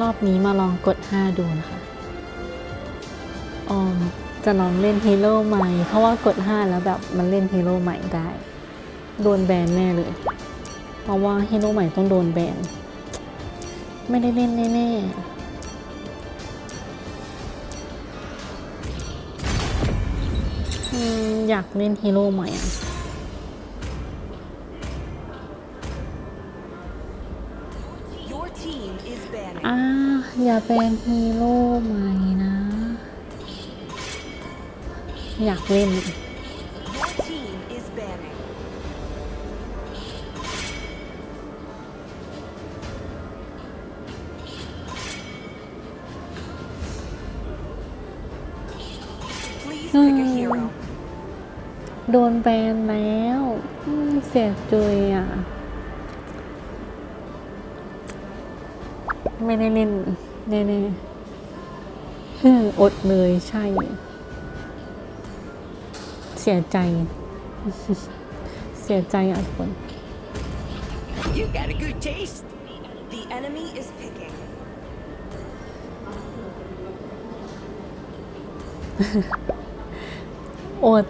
รอบนี้มาลองกด 5 ดูนะคะออมจะลองเล่นฮีโร่ใหม่ เพราะว่ากด 5 แล้วแบบมันเล่นฮีโร่ใหม่ได้ โดนแบนแน่เลย เพราะว่าฮีโร่ใหม่ต้องโดนแบน ไม่ได้เล่นแน่ๆอืมอยากเล่นฮีโร่ใหม่อะ อย่าเป็นฮีโร่ใหม่นะ อยากเล่น Your team is banning. 'Please pick a hero. โดนแบนแล้วอืมเสียจุยอะ ไม่ได้เล่นแน่ๆฮึ่มอดเลยใช่ เสียใจ เสียใจอะทุกคน You got a good taste. The enemy is picking. อด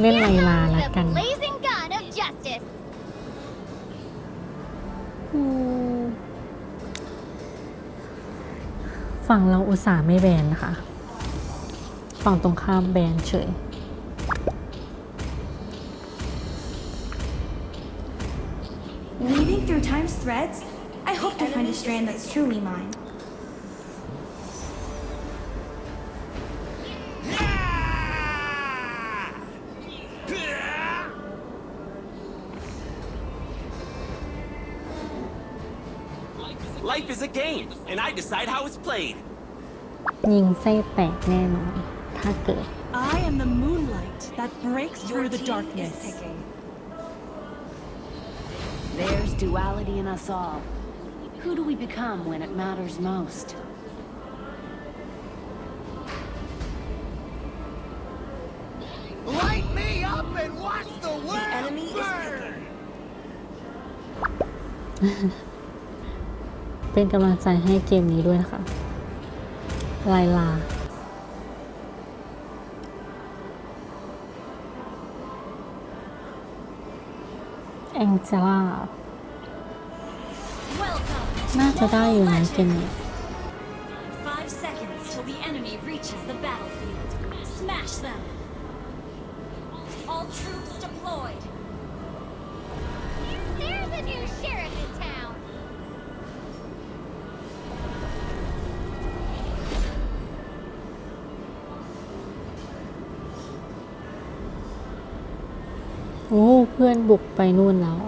เล่นไลลาละ The กัน blazing gun of justice อืมฝั่งเราอุตส่าห์ไม่แบนนะคะ ฝั่งตรงข้ามแบนเฉย Weaving through time's threads, I hope to find a strand that's truly mine. is a game, and I decide how it's played. ยิงไส้แตกแน่นอน ถ้าเกิด I am the moonlight that breaks Your through the team is darkness. picking. There's duality in us all. Who do we become when it matters most? Light me up and watch the The world enemy is picking. เป็นกำลังใจให้เกมนี้ด้วยนะคะลายลาแองเจล่า น่าจะได้อยู่ในเกมนี้ อ้ เพื่อนบุกไปนู่นแล้ว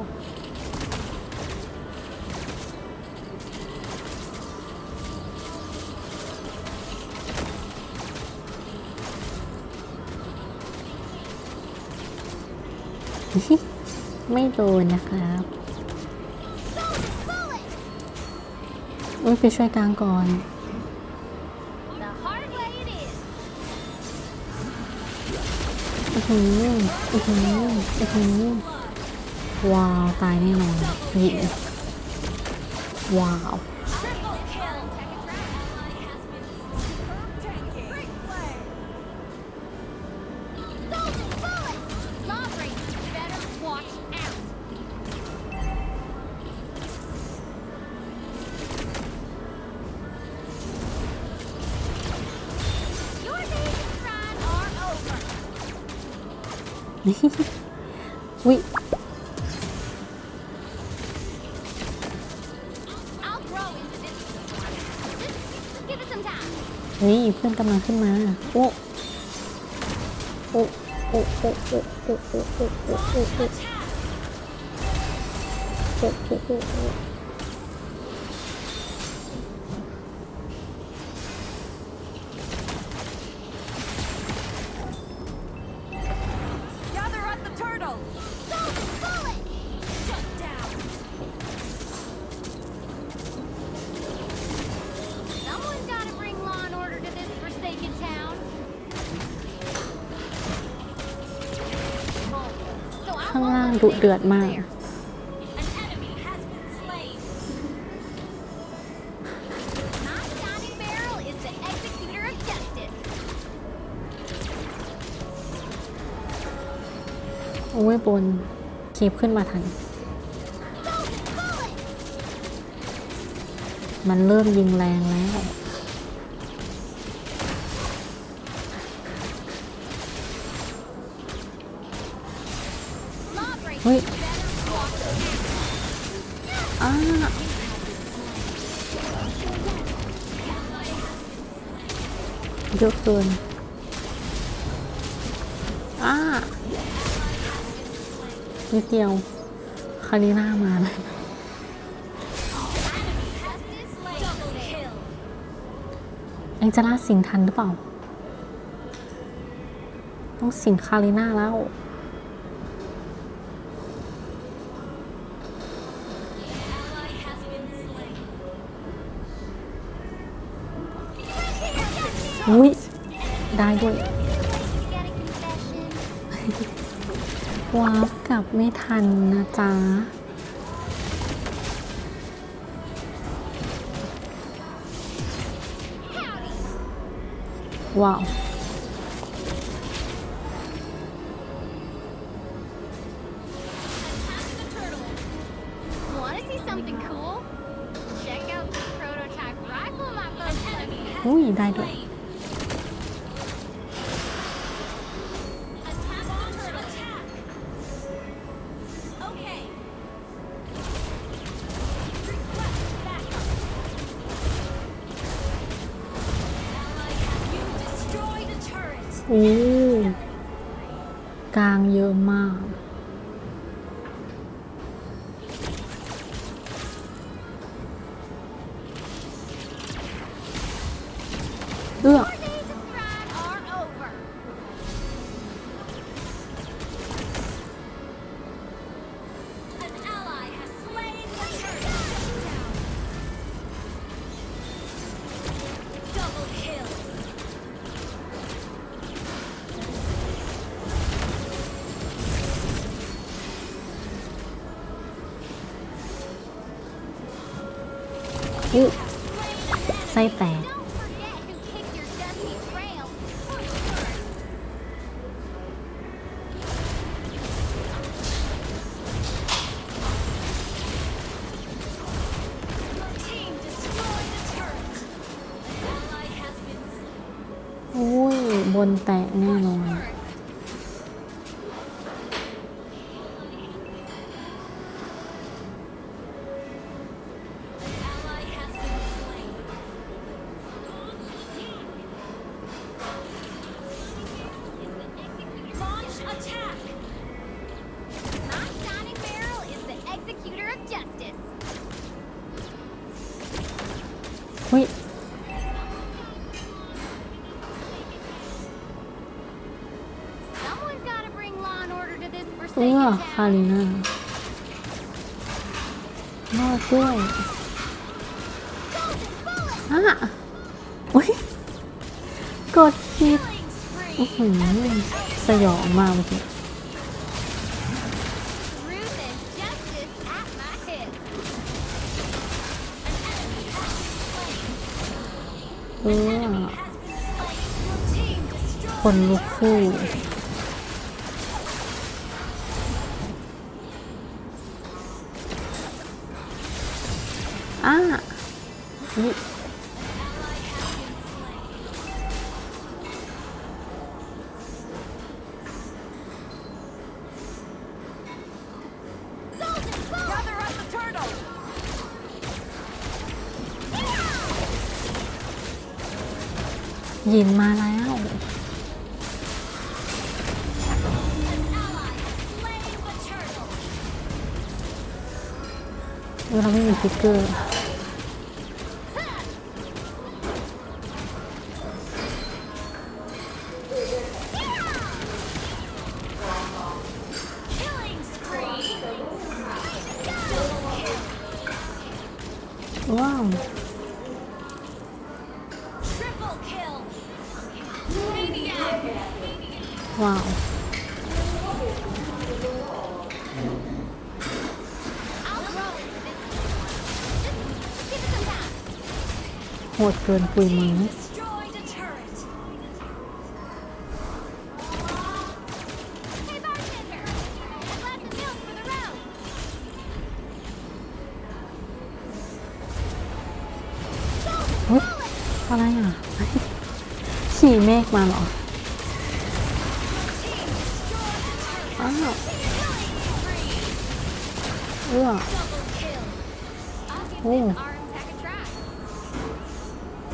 ไม่โดนนะครับอุ้ยไปช่วยกลางก่อน อื้อหืออื้อหืออื้อหือว้าว ตายแน่นอนหญิงว้าว time เฮ้ยเพื่อนกำลังขึ้นมา โอ้ โอ้ โอ้ โอ้ โอ้ โอ้ โอ้ โอ้ โอ้ โอ้ โอ้ โอ้ ข้างล่างดุเดือดมาก โอ้ยบนคีบขึ้นมาทัน มันเริ่มยิงแรงแล้ว อะเกินอ้านิดเดียวคาริน่ามาเลย justice slain. Double kill. แองเจล่าสิงทันหรือเปล่า ต้องสิงคาริน่าแล้ว อุ้ยได้ด้วย You got a confession? วาร์ปกลับไม่ทันนะจ๊ะว้าว Want to see something cool? Check out this prototype rifle my folks sent me. อุ้ยได้ด้วย อุไส้แตกโอ้ย บนแตกแน่นอน เอื้อ forsaken คา town. ริน่ารอดด้วย Golden bullet! อะอุ้ยกดผิด Killing อื้อ spree. หือสยองมากเมื่อ เออคนลุกคู่ ยินมาแล้ว เราไม่มีพิกเกอร์ โหดเกินปุยมึอะไรอะ ขี่เมฆมาหรออ้าวเออโอ้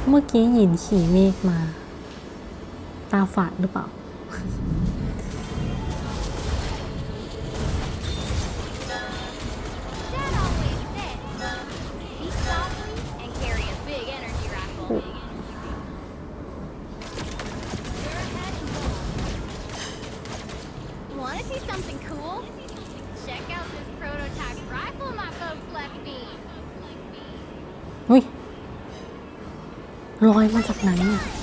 เมื่อกี้หยินขี่เมฆมา ตาฝาดหรือเปล่า Dad always said, speak softly and carry a big energy rifle. Wanna see something cool? Check out this prototype rifle my folks left me. อุ้ย ลอยมาจากไหนอะ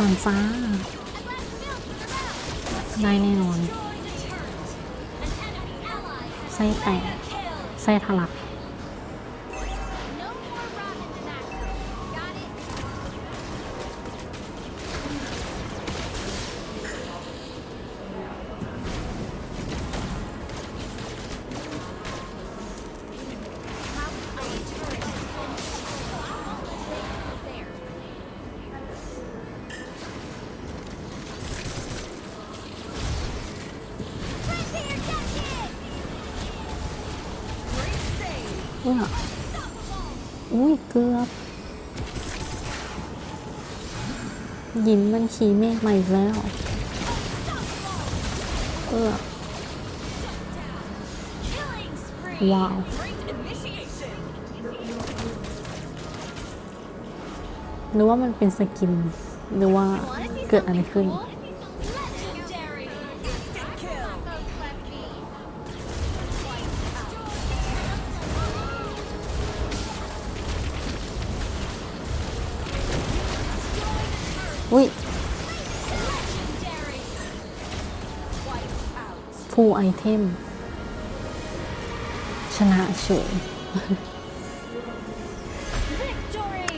ผ่านฟ้า ได้แน่นอน ไส้แตกไส้ทะลัก เอื้ออุ้ยเกือบหยินมันขี่เมฆมาอีกแล้วเอื้อว้าวหรือว่ามันเป็นสกินหรือว่าเกิดอะไรขึ้น อุ้ย Legendary. ฟูลไอเทม ชนะเฉย Victory.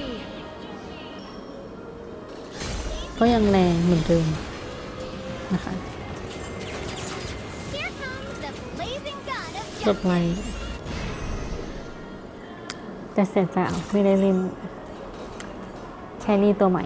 ก็ยังแรงเหมือนเดิมนะคะ Here comes the blazing gun of จบไว้แต่เสียใจอะไม่ได้เล่นแครี่ตัวใหม่